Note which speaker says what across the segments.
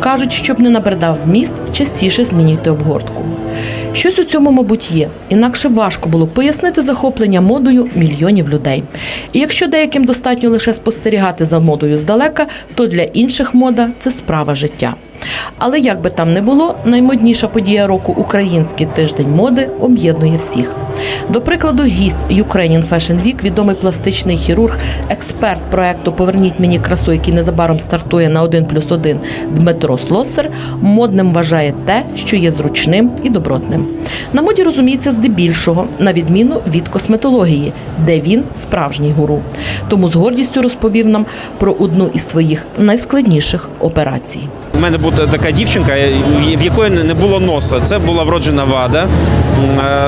Speaker 1: Кажуть, щоб не набридав вміст, частіше змінюйте обгортку. Щось у цьому, мабуть, є. Інакше важко було пояснити захоплення модою мільйонів людей. І якщо деяким достатньо лише спостерігати за модою здалека, то для інших мода це справа життя. Але як би там не було, наймодніша подія року Український тиждень моди об'єднує всіх. До прикладу, гість Ukrainian Fashion Week, відомий пластичний хірург, експерт проекту Поверніть мені красу, який незабаром стартує на 1 плюс 1 Дмитро Слосер, модним вважає те, що є зручним і добротним. На моді розуміється здебільшого, на відміну від косметології, де він справжній гуру. Тому з гордістю розповів нам про одну із своїх найскладніших операцій.
Speaker 2: У мене була така дівчинка, в якої не було носа. Це була вроджена вада,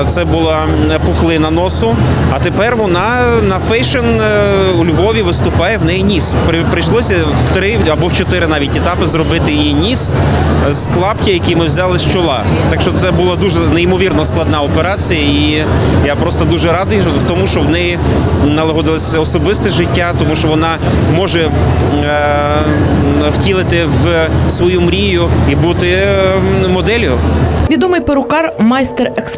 Speaker 2: це була пухлина носу. А тепер вона на фейшн е, у Львові виступає в неї ніс. Прийшлося в три або в чотири навіть етапи зробити її ніс з клаптя, які ми взяли з чола. Так що це була дуже неймовірно складна операція, і я просто дуже радий тому, що в неї налагодилося особисте життя, тому що вона може е, втілити в свою мрію і бути е, моделлю.
Speaker 1: Відомий перукар,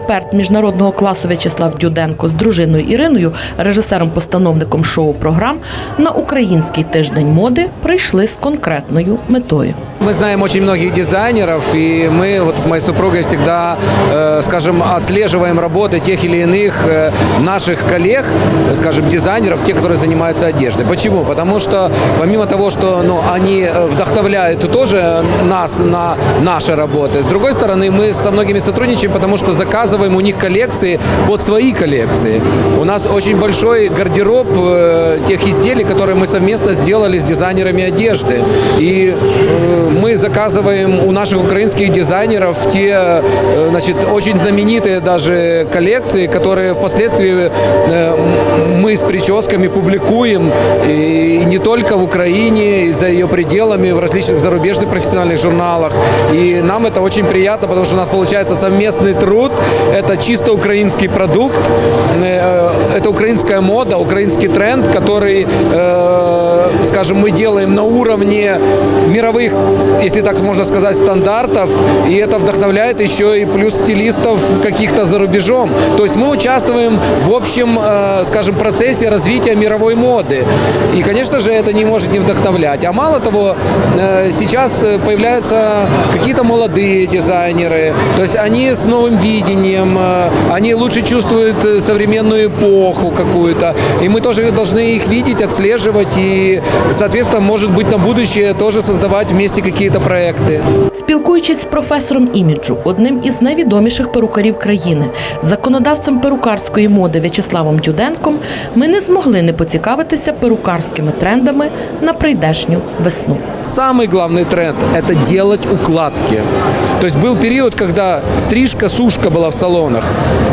Speaker 1: майстер-експерт міжнародного класу В'ячеслав Дюденко з дружиною Іриною, режисером-постановником шоу-програм на український тиждень моди прийшли з конкретною метою.
Speaker 3: Мы знаем очень многих дизайнеров, и мы вот с моей супругой всегда, э, скажем, отслеживаем работы тех или иных э, наших коллег, скажем, дизайнеров, тех, которые занимаются одеждой. Почему? Потому что помимо того, что ну, они э, вдохновляют тоже нас на наши работы, с другой стороны, мы со многими сотрудничаем, потому что заказываем у них коллекции под свои коллекции. У нас очень большой гардероб э, тех изделий, которые мы совместно сделали с дизайнерами одежды. И э, мы заказываем у наших украинских дизайнеров те, э, значит, очень знаменитые даже коллекции, которые впоследствии мы с прическами публикуем и не только в Украине, и за ее пределами, в различных зарубежных профессиональных журналах. И нам это очень приятно, потому что у нас получается совместный труд. Это чисто украинский продукт, э, это украинская мода, украинский тренд, который, э, скажем, мы делаем на уровне мировых, если так можно сказать, стандартов. И это вдохновляет еще и плюс стилистов каких-то за рубежом. То есть мы участвуем в общем, э, скажем, процессе развития мировой моды. И, конечно же, это не может не вдохновлять. А мало того, э, сейчас э, появляются какие-то молодые дизайнеры. То есть они с новым видением, э, они лучше чувствуют э, современную эпоху какую-то. И мы тоже должны их видеть, отслеживать и, соответственно, может быть, на будущее тоже создавать вместе какие-то проекты.
Speaker 1: Спілкуючись з професором іміджу, одним із найвідоміших перукарів країни, законодавцем перукарської моди В'ячеславом Дюденком, ми не змогли не поцікавитися перукарськими трендами на прийдешню весну.
Speaker 3: Самый главный тренд – это делать укладки. То есть был период, когда стрижка, сушка была в салонах.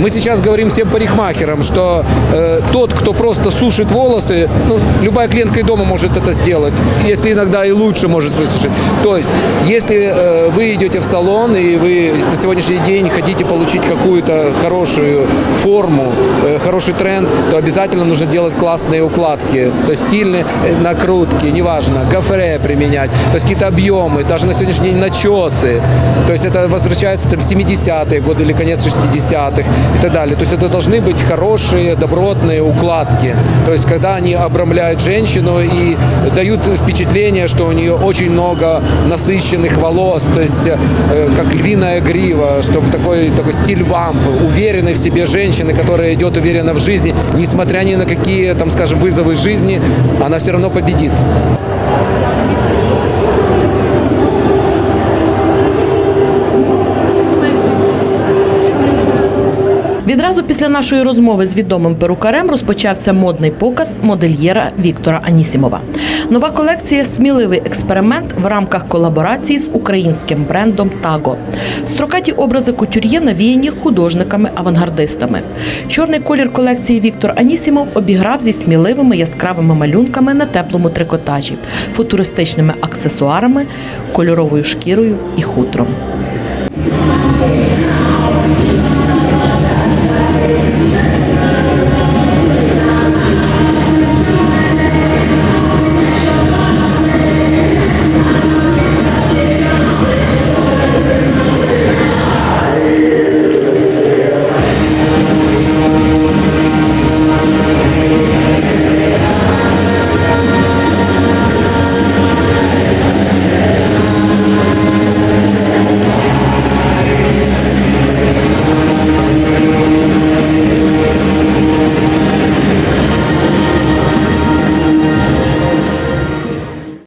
Speaker 3: Мы сейчас говорим всем парикмахерам, что э, тот, кто просто сушит волосы, ну, любая клиентка и дома может это сделать, если иногда и лучше может высушить. То есть, если э, вы идете в салон и вы на сегодняшний день хотите получить какую-то хорошую форму, э, хороший тренд, то обязательно нужно делать классные укладки, то есть стильные э, накрутки, неважно, гофре применять, то есть какие-то объемы, даже на сегодняшний день начесы, то есть это возвращается там 70-е годы или конец 60-х и так далее. То есть это должны быть хорошие, добротные укладки, то есть когда они обрамляют женщину и дают впечатление, что у нее очень много насыщенных волос, то есть э, как львиная грива, чтобы такой, такой стиль вамп, уверенной в себе женщины, которая идет уверенно в жизни, несмотря ни на какие, там, скажем, вызовы жизни, она все равно победит.
Speaker 1: Відразу після нашої розмови з відомим перукарем розпочався модний показ модельєра Віктора Анісімова. Нова колекція сміливий експеримент в рамках колаборації з українським брендом Таго. Строкаті образи кутюр'є навіяні художниками-авангардистами. Чорний колір колекції Віктор Анісімов обіграв зі сміливими яскравими малюнками на теплому трикотажі, футуристичними аксесуарами, кольоровою шкірою і хутром.